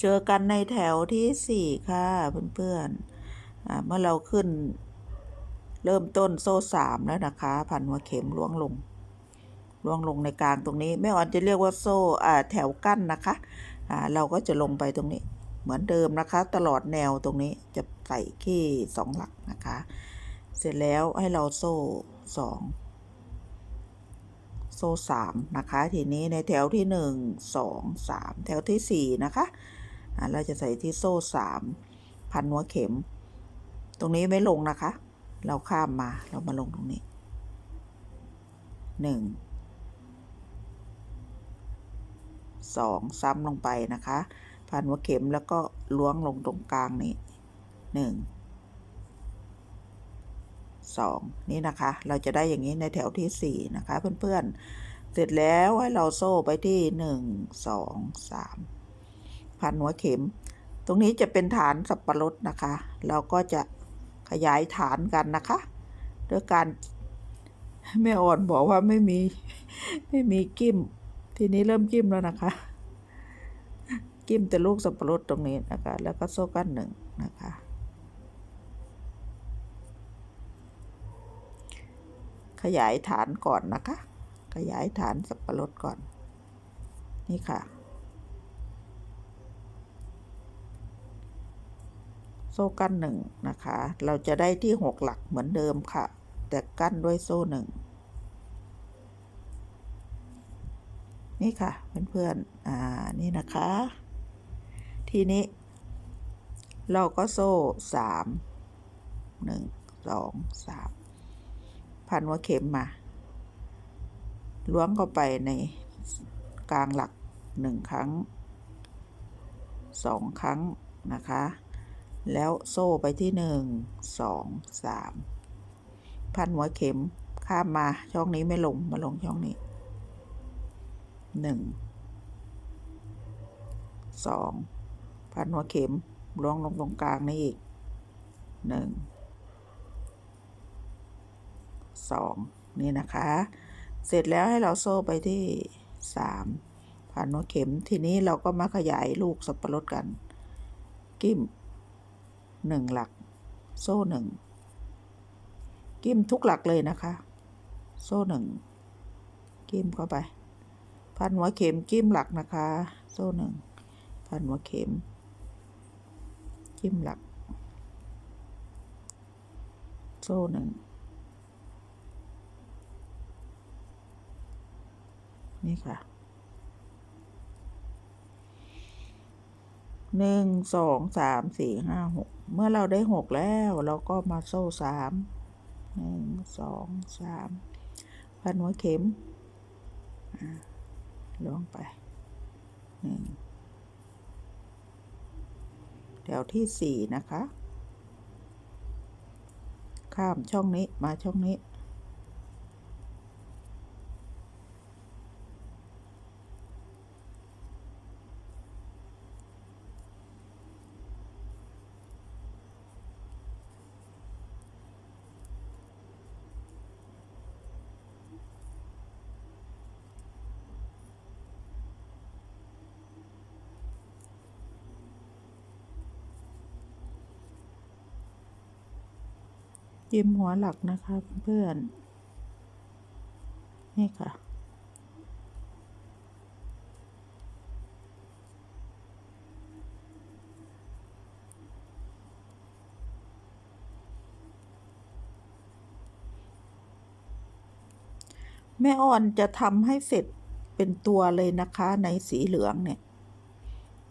เจอกันในแถวที่สี่ค่ะเพื่อนๆเมื่อเราขึ้น เริ่มต้นโซ่สามแล้วนะคะ พันหัวเข็มล้วงลงล้วงลงในกลางตรงนี้ แม่ออนจะเรียกว่าโซ่แถวกั้นนะคะอ่าเราก็จะลงไปตรงนี้ เหมือนเดิมนะคะ ตลอดแนวตรงนี้จะใส่ขี้สองหลักนะคะ เสร็จแล้วให้เราโซ่สองโซ่สามนะคะ ทีนี้ในแถวที่หนึ่งสองสามแถวที่สี่นะคะ เราจะใส่ที่โซ่สามพันหัวเข็ม ตรงนี้ไม่ลงนะคะ เราข้ามมาเรามาลงตรงนี้หนึ่งสองซ้ำลงไปนะคะ พันหัวเข็มแล้วก็ล้วงลงตรงกลางนี้หนึ่งสองนี่นะคะ เราจะได้อย่างนี้ในแถวที่สี่นะคะเพื่อนๆ เสร็จแล้วให้เราโซ่ไปที่หนึ่งสองสาม พันหัวเข็ม ตรงนี้จะเป็นฐานสับปะรดนะคะ เราก็จะขยายฐานกันนะคะด้วยการแม่อ่อนบอกว่าไม่มีไม่มีกิ้ม ทีนี้เริ่มกิ้มแล้วนะคะ กิ้มแต่ลูกสับปะรดตรงนี้นะคะ แล้วก็โซ่กันหนึ่งนะคะขยายฐานก่อนนะคะ ขยายฐานสับปะรดก่อน นี่ค่ะ โซ่กั้นหนึ่งนะคะ เราจะได้ที่หกหลักเหมือนเดิมค่ะ แต่กั้นด้วยโซ่หนึ่งนี่ค่ะเพื่อนๆอ่านี่นะคะ ทีนี้ เราก็โซ่สามหนึ่งสองสามพันหัวเข็มมาล้วงเข้าไปในกลางหลักหนึ่งครั้งสองครั้งนะคะ แล้วโซ่ไปที่หนึ่งสองสามพันหัวเข็มข้ามมาช่องนี้ไม่ลงมาลงช่องนี้หนึ่งสองพันหัวเข็มลงลงตรงกลางนี่อีกหนึ่งสองนี่นะคะ เสร็จแล้วให้เราโซ่ไปที่สามพันหัวเข็มทีนี้เราก็มาขยายลูกสับปะรดกัน กิ้ม หนึ่งหลัก โซ่หนึ่งกิ้มทุกหลักเลยนะคะ โซ่หนึ่งกิ้มเข้าไป พันหัวเข็มกิ้มหลักนะคะ โซ่หนึ่งพันหัวเข็ม กิ้มหลัก โซ่หนึ่งนี่ค่ะ หนึ่งสองสามสี่ห้าหกเมื่อเราได้หกแล้วเราก็มาโซ่สามหนึ่งสองสามพันหัวเข็มลงไปหนึ่งแถวที่สี่นะคะ ข้ามช่องนี้มาช่องนี้ จิ้มหัวหลักนะคะเพื่อนนี่ค่ะ แม่อ่อนจะทำให้เสร็จเป็นตัวเลยนะคะในสีเหลืองเนี่ย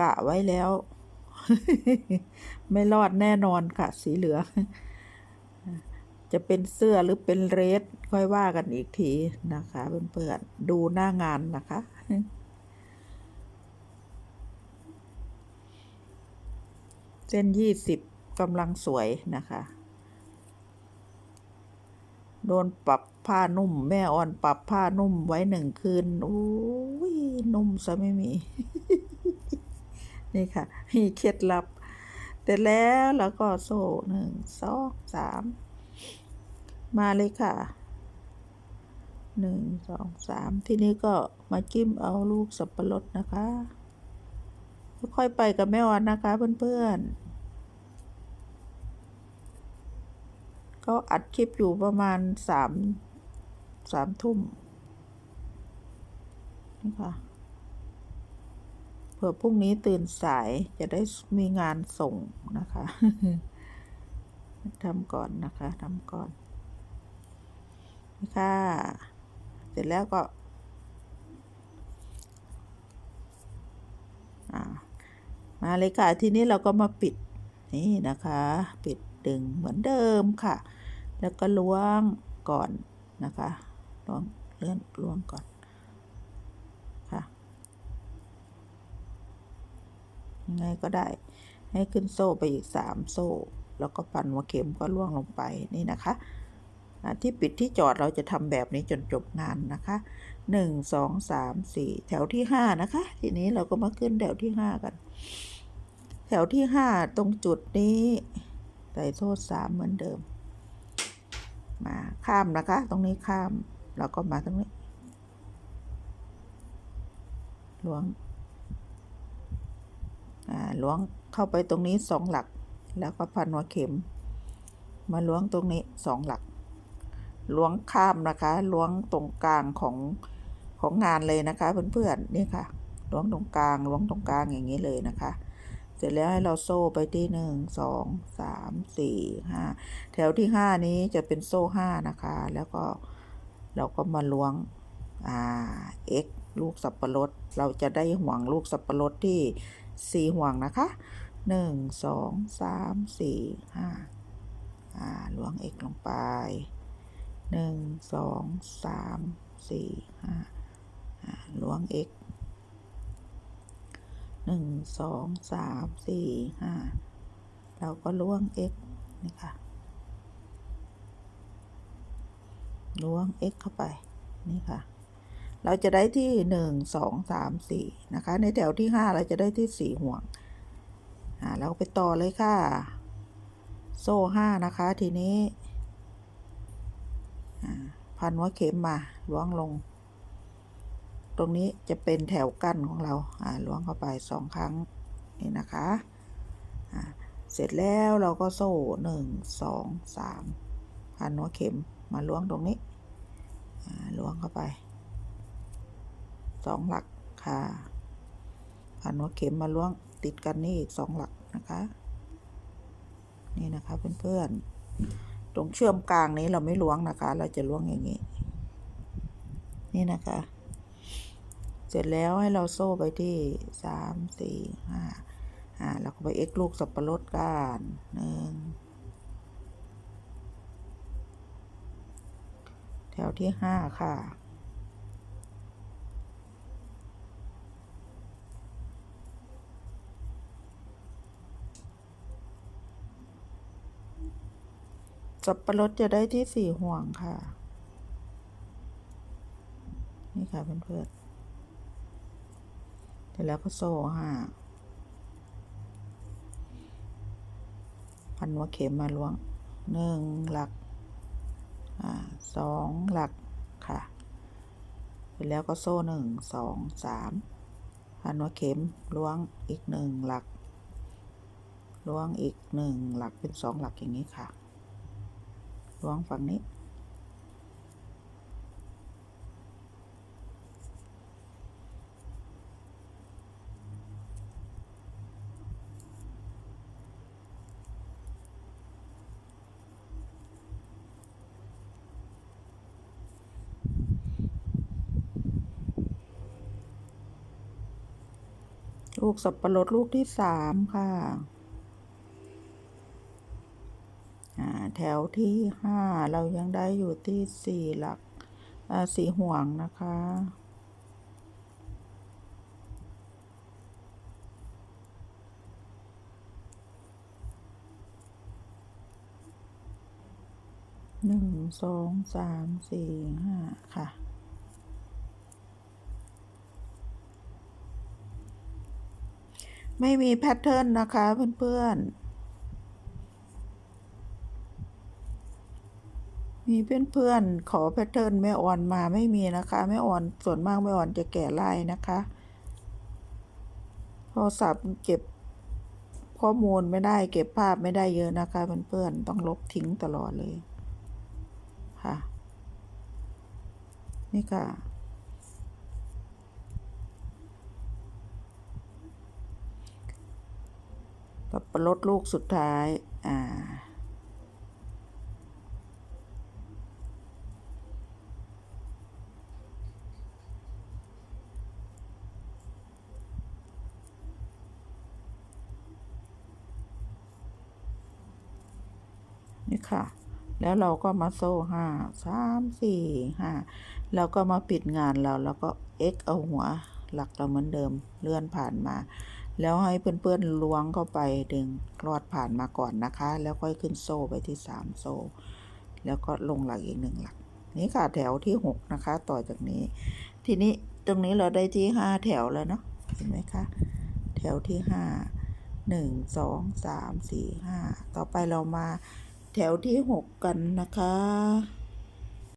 กะไว้แล้ว ไม่รอดแน่นอนค่ะ สีเหลือง จะเป็นเสื้อหรือเป็นเรสค่อยว่ากันอีกทีนะคะเพื่อนๆดูหน้างานนะคะ เส้นยี่สิบกำลังสวยนะคะ โดนปรับผ้านุ่ม แม่อ่อนปรับผ้านุ่มไว้หนึ่งคืนโอ้ยนุ่มซะไม่มี นี่ค่ะมีเคล็ดลับ แต่แล้วแล้วก็โซ่หนึ่งสองสาม มาเลยค่ะหนึ่งสองสามทีนี้ก็มาจิ้มเอาลูกสับปะรดนะคะ ค่อยๆไปกับแม่ออนนะคะเพื่อนๆ ก็อัดคลิปอยู่ประมาณสามสามทุ่มนี่ค่ะเผื่อพรุ่งนี้ตื่นสายจะได้มีงานส่งนะคะทำก่อนนะคะทำก่อน นี่ค่ะ เสร็จแล้วก็มาเลยค่ะ ทีนี้เราก็มาปิดนี่นะคะ ปิดดึงเหมือนเดิมค่ะ แล้วก็ล้วงก่อนนะคะล้วงเลื่อนล้วงก่อนค่ะยังไงก็ได้ ให้ขึ้นโซ่ไปอีกสามโซ่ แล้วก็พันหัวเข็มก็ล่วงลงไปนี่นะคะ ที่ปิดที่จอดเราจะทำแบบนี้จนจบงานนะคะหนึ่งสองสามสี่แถวที่ห้านะคะ ทีนี้เราก็มาขึ้นแถวที่ห้ากัน แถวที่ห้าตรงจุดนี้ใส่โซ่สามเหมือนเดิม มาข้ามนะคะ ตรงนี้ข้ามแล้วก็มาตรงนี้ล้วงอ่าล้วงเข้าไปตรงนี้สองหลัก แล้วก็พันหัวเข็ม มาล้วงตรงนี้สองหลัก ล้วงข้ามนะคะล้วงตรงกลางของของงานเลยนะคะ เพื่อนๆนี่ค่ะล้วงตรงกลางล้วงตรงกลางอย่างนี้เลยนะคะ เสร็จแล้วให้เราโซ่ไปที่หนึ่งสองสามสี่ห้าแถวที่ห้านี้จะเป็นโซ่ห้านะคะ แล้วก็เราก็มาล้วงอ่า x ลูกสับปะรด เราจะได้ห่วงลูกสับปะรดที่สี่ห่วงนะคะหนึ่งสองสามสี่ห้าอ่าล้วง x ลงไป หนึ่งสองสามสี่ห้าล้วง x หนึ่งสองสามสี่ห้าเราก็ล้วง x นี่ค่ะล้วง x เข้าไป นี่ค่ะ เราจะได้ที่หนึ่งสองสามสี่นะคะ ในแถวที่ห้าเราจะได้ที่สี่ห่วงอ่าเราไปต่อเลยค่ะ โซ่ห้านะคะทีนี้ พันหัวเข็มมาล้วงลง ตรงนี้จะเป็นแถวกั้นของเราล้วงเข้าไปสองครั้งนี่นะคะเสร็จแล้วเราก็โซ่หนึ่งสองสามพันหัวเข็มมาล้วงตรงนี้ล้วงเข้าไปสองหลักค่ะพันหัวเข็มมาล้วงติดกันนี่อีกสองหลักนะคะ นี่นะคะเพื่อนๆ ตรงเชื่อมกลางนี้เราไม่ล้วงนะคะ เราจะล้วงอย่างนี้ นี่นะคะ เสร็จแล้วให้เราโซ่ไปที่สามสี่ห้าอ่าเราก็ไปเอ็กลูกสับปะรดกันหนึ่งแถวที่ห้าค่ะ สับปะรดจะได้ที่สี่ห่วงค่ะ นี่ค่ะเพื่อนๆเสร็จแล้วก็โซ่ห้าพันหัวเข็มมาล้วงหนึ่งหลักอ่าสองหลักค่ะ เสร็จแล้วก็โซ่หนึ่งสองสามพันหัวเข็มล้วงอีกหนึ่งหลักล้วงอีกหนึ่งหลักเป็นสองหลักอย่างนี้ค่ะ ล้วงฝั่งนี้ ลูกสับปะรดลูกที่สามค่ะ อ่า แถวที่ห้าเรายังได้อยู่ที่สี่หลักสี่ห่วงนะคะ หนึ่งสองสามสี่ห้าค่ะไม่มีแพทเทิร์นนะคะเพื่อนๆ มีเพื่อนๆขอแพทเทิร์นแม่อ่อนมาไม่มีนะคะแม่อ่อนส่วนมากแม่อ่อนจะแก่ลายนะคะพโทรศัพท์เก็บข้อมูลไม่ได้เก็บภาพไม่ได้เยอะนะคะเพื่อนๆต้องลบทิ้งตลอดเลยค่ะ นี่ค่ะสับปะรดลูกสุดท้าย อ่า นี่ค่ะ แล้วเราก็มาโซ่ห้าสามสี่ห้าแล้วก็มาปิดงานเราแล้วก็ x เอาหัวหลักเราเหมือนเดิมเลื่อนผ่านมา แล้วให้เพื่อนๆล้วงเข้าไปดึงรอดผ่านมาก่อนนะคะ แล้วค่อยขึ้นโซ่ไปที่สามโซ่ แล้วก็ลงหลักอีกหนึ่งหลัก นี่ค่ะแถวที่หกนะคะ ต่อจากนี้ ทีนี้ตรงนี้เราได้ที่ห้าแถวแล้วเนาะเห็นไหมคะแถวที่ห้าหนึ่งสองสามสี่ห้าต่อไปเรามา แถวที่หกกันนะคะ